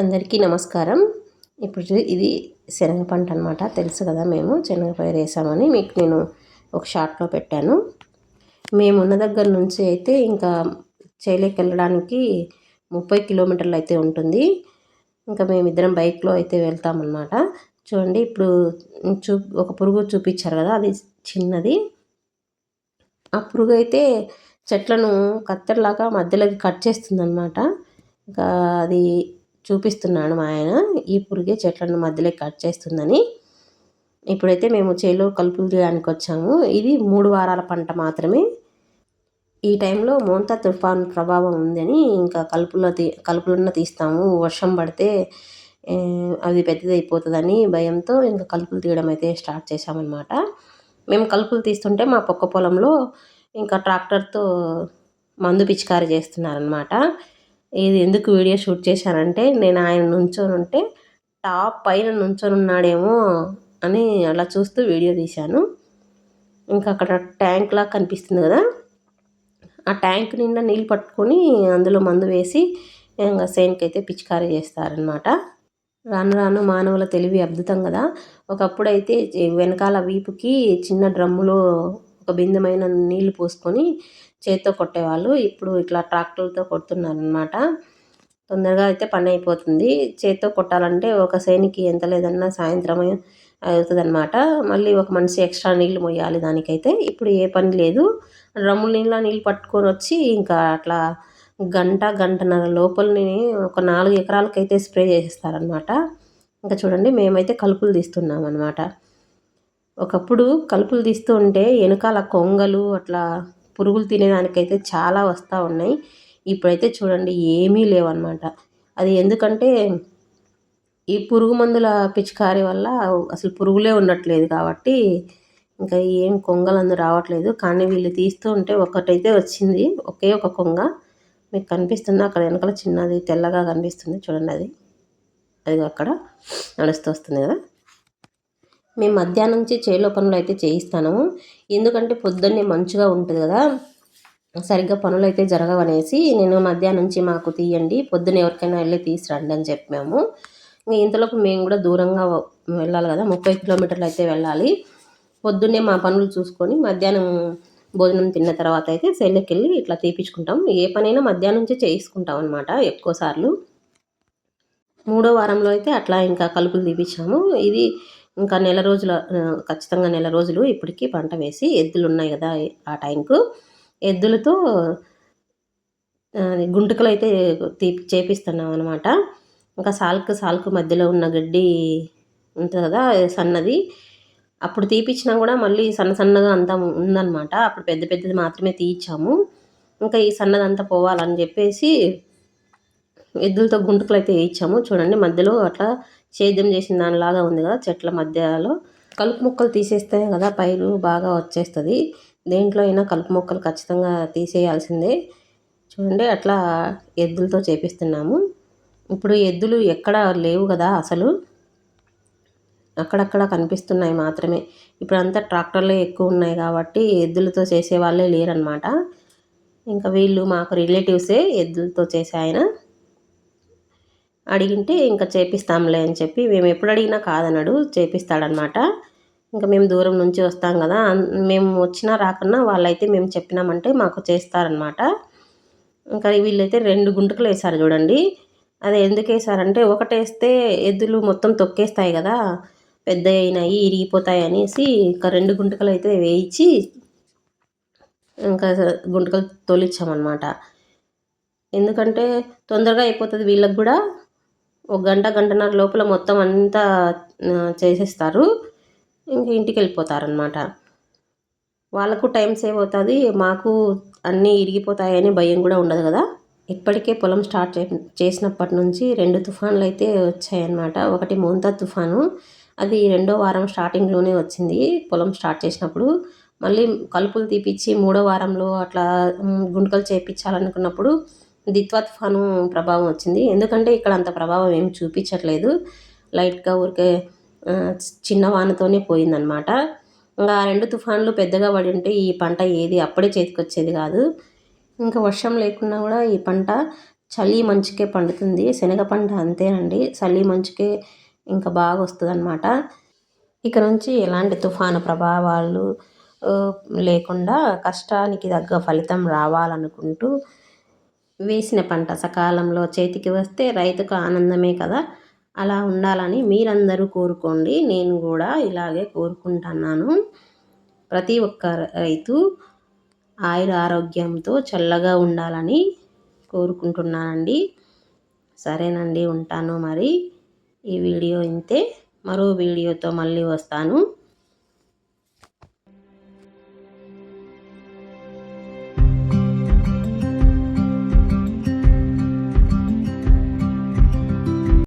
అందరికీ నమస్కారం. ఇప్పుడు ఇది శనగ పంట అనమాట తెలుసు కదా మేము శనగపైరు వేసామని. మీకు నేను ఒక షార్ట్లో పెట్టాను. మేము ఉన్న దగ్గర నుంచి అయితే ఇంకా చేలేకి వెళ్ళడానికి ముప్పై కిలోమీటర్లు అయితే ఉంటుంది. ఇంకా మేమిద్దరం బైక్లో అయితే వెళ్తామన్నమాట చూడండి ఇప్పుడు చూ ఒక పురుగు చూపించారు కదా అది చిన్నది. ఆ పురుగు అయితే చెట్లను కత్తెరలాగా మధ్యలోకి కట్ చేస్తుంది ఇంకా అది చూపిస్తున్నాడు మా ఆయన. ఈ పురుగే చెట్లను మధ్యలో కట్ చేస్తుందని. ఇప్పుడైతే మేము చేలో కలుపులు తీయడానికి వచ్చాము. ఇది మూడు వారాల పంట మాత్రమే. ఈ టైంలో మోంతా తుఫాన్ ప్రభావం ఉందని ఇంకా కలుపులో తీ కలుపులున్న తీస్తాము. వర్షం పడితే అది పెద్దదైపోతుందని భయంతో ఇంకా కలుపులు తీయడం అయితే స్టార్ట్ చేశామన్నమాట. మేము కలుపులు తీస్తుంటే మా పక్క పొలంలో ఇంకా ట్రాక్టర్తో మందు పిచికారి చేస్తున్నారనమాట ఇది ఎందుకు వీడియో షూట్ చేశానంటే నేను ఆయన నుంచొని ఉంటే టాప్ పైన నుంచొని ఉన్నాడేమో అని అలా చూస్తూ వీడియో తీశాను. ఇంకా అక్కడ ట్యాంక్ లాగా కనిపిస్తుంది కదా ఆ ట్యాంక్ నిండా నీళ్ళు పట్టుకొని అందులో మందు వేసి ఇంకా సేన్కైతే పిచికారీ చేస్తారనమాట రాను రాను మానవుల తెలివి అద్భుతం కదా. ఒకప్పుడు అయితే వెనకాల వీపుకి చిన్న డ్రమ్ములో ఒక బిందెమైన నీళ్ళు పోసుకొని చేత్తో కొట్టేవాళ్ళు. ఇప్పుడు ఇట్లా ట్రాక్టర్లతో కొడుతున్నారనమాట తొందరగా అయితే పని అయిపోతుంది. చేత్తో కొట్టాలంటే ఒక సైనికి ఎంత లేదన్నా సాయంత్రం అవుతుందన్నమాట. మళ్ళీ ఒక మనిషి ఎక్స్ట్రా నీళ్ళు మొయ్యాలి దానికైతే. ఇప్పుడు ఏ పని లేదు. డ్రమ్ముల నీళ్ళ నీళ్ళు పట్టుకొని వచ్చి ఇంకా అట్లా గంట గంటన్నర లోపలని ఒక నాలుగు ఎకరాలకైతే స్ప్రే చేసేస్తారనమాట ఇంకా చూడండి మేమైతే కలుపులు తీస్తున్నాం అనమాట ఒకప్పుడు కలుపులు తీస్తూ ఉంటే వెనకాల కొంగలు అట్లా పురుగులు తినేదానికైతే చాలా వస్తూ ఉన్నాయి. ఇప్పుడైతే చూడండి ఏమీ లేవన్నమాట. అది ఎందుకంటే ఈ పురుగు మందుల పిచికారి వల్ల అసలు పురుగులే ఉండట్లేదు కాబట్టి ఇంకా ఏం కొంగలందు రావట్లేదు. కానీ వీళ్ళు తీస్తూ ఉంటే ఒకటైతే వచ్చింది ఒకే ఒక కొంగ. మీకు కనిపిస్తుంది అక్కడ వెనకాల చిన్నది తెల్లగా కనిపిస్తుంది. చూడండి అది. అది అక్కడ నడుస్తూ వస్తుంది కదా. మేము మధ్యాహ్నం నుంచి చేలో పనులు అయితే చేయిస్తాను. ఎందుకంటే పొద్దున్నే మంచుగా ఉంటుంది కదా. సరిగ్గా పనులు అయితే జరగవనేసి నేను మధ్యాహ్నం నుంచి మాకు తీయండి పొద్దున్న ఎవరికైనా వెళ్ళి తీసురండి అని చెప్పాము. ఇంకా ఇంతలోపు మేము కూడా దూరంగా వెళ్ళాలి కదా. ముప్పై కిలోమీటర్లు అయితే వెళ్ళాలి. పొద్దున్నే మా పనులు చూసుకొని మధ్యాహ్నం భోజనం తిన్న తర్వాత అయితే సెల్లెకి వెళ్ళి ఇట్లా తీపించుకుంటాం ఏ పనైనా మధ్యాహ్నం నుంచే చేయించుకుంటాం అనమాట ఎక్కువసార్లు మూడో వారంలో అయితే అట్లా ఇంకా కలుపులు తీపించాము ఇది ఇంకా నెల రోజుల ఖచ్చితంగా నెల రోజులు ఇప్పటికీ పంట వేసి ఎద్దులు ఉన్నాయి కదా ఆ టైంకు. ఎద్దులతో గుంటుకలు అయితే తీపి చేపిస్తున్నాం అనమాట ఇంకా సాల్కు సాల్కు మధ్యలో ఉన్న గడ్డి ఉంటుంది కదా సన్నది. అప్పుడు తీపిచ్చినా కూడా మళ్ళీ సన్న సన్నగా అంతా ఉందన్నమాట. అప్పుడు పెద్ద పెద్దది మాత్రమే తీయించాము ఇంకా ఈ సన్నదంతా పోవాలని చెప్పేసి ఎద్దులతో గుంటుకలు అయితే వేయించాము చూడండి మధ్యలో అట్లా సేద్యం చేసిన దానిలాగా ఉంది కదా చెట్ల మధ్యలో. కలుపు మొక్కలు తీసేస్తే కదా పైరు బాగా వచ్చేస్తుంది. దేంట్లో అయినా కలుపు మొక్కలు ఖచ్చితంగా తీసేయాల్సిందే. చూడండి అట్లా ఎద్దులతో చేపిస్తున్నాము. ఇప్పుడు ఎద్దులు ఎక్కడ లేవు కదా అసలు. అక్కడక్కడ కనిపిస్తున్నాయి మాత్రమే. ఇప్పుడు అంతా ట్రాక్టర్లే ఎక్కువ ఉన్నాయి కాబట్టి ఎద్దులతో చేసే వాళ్ళే లేరనమాట ఇంకా వీళ్ళు మాకు రిలేటివ్సే ఎద్దులతో చేసే ఆయన. అడిగింటే ఇంకా చేపిస్తాంలే అని చెప్పి మేము ఎప్పుడు అడిగినా కాదన్నాడు చేపిస్తాడనమాట. ఇంకా మేము దూరం నుంచి వస్తాం కదా మేము వచ్చినా రాకున్నా వాళ్ళైతే మేము చెప్పినామంటే మాకు చేస్తారనమాట. ఇంకా వీళ్ళైతే రెండు గుంటకలు వేశారు చూడండి. అది ఎందుకు వేసారంటే ఒకటేస్తే ఎద్దులు మొత్తం తొక్కేస్తాయి కదా పెద్ద అయినాయి ఇరిగిపోతాయి అనేసి ఇంకా రెండు గుంటకలు అయితే వేయించి ఇంకా గుంటకలు తోలిచ్చామన్నమాట ఎందుకంటే తొందరగా అయిపోతుంది వీళ్ళకి కూడా. ఒక గంట గంటన్నర లోపల మొత్తం అంతా చేసేస్తారు. ఇంక ఇంటికి వెళ్ళిపోతారనమాట వాళ్ళకు టైం సేవ్ అవుతుంది. మాకు అన్నీ ఇరిగిపోతాయని భయం కూడా ఉండదు కదా. ఇప్పటికే పొలం స్టార్ట్ చే చేసినప్పటి నుంచి రెండు తుఫాన్లు అయితే వచ్చాయన్నమాట. ఒకటి మోంతా తుఫాను. అది రెండో వారం స్టార్టింగ్లోనే వచ్చింది. పొలం స్టార్ట్ చేసినప్పుడు మళ్ళీ కలుపులు తీపిచ్చి మూడో వారంలో అట్లా గుంటకలు చేయించాలనుకున్నప్పుడు దిత్వా తుఫాను ప్రభావం వచ్చింది. ఎందుకంటే ఇక్కడ అంత ప్రభావం ఏం చూపించట్లేదు. లైట్గా ఊరికే చిన్న వానతోనే పోయిందనమాట ఇంకా ఆ రెండు తుఫాన్లు పెద్దగా పడి ఉంటే ఈ పంట ఏది అప్పుడే చేతికి వచ్చేది కాదు. ఇంకా వర్షం లేకున్నా కూడా ఈ పంట చలి మంచుకే పండుతుంది. శనగ పంట అంతేనండి. చలి మంచుకే ఇంకా బాగా వస్తుంది అనమాట ఇక నుంచి ఎలాంటి తుఫాను ప్రభావాలు లేకుండా కష్టానికి తగ్గ ఫలితం రావాలనుకుంటూ వేసిన పంట సకాలంలో చేతికి వస్తే రైతుకు ఆనందమే కదా. అలా ఉండాలని మీరందరూ కోరుకోండి. నేను కూడా ఇలాగే కోరుకుంటున్నాను. ప్రతి ఒక్క రైతు ఆయుర ఆరోగ్యంతో చల్లగా ఉండాలని కోరుకుంటున్నానండి. సరేనండి ఉంటాను మరి. ఈ వీడియో ఇంతే. మరో వీడియోతో మళ్ళీ వస్తాను.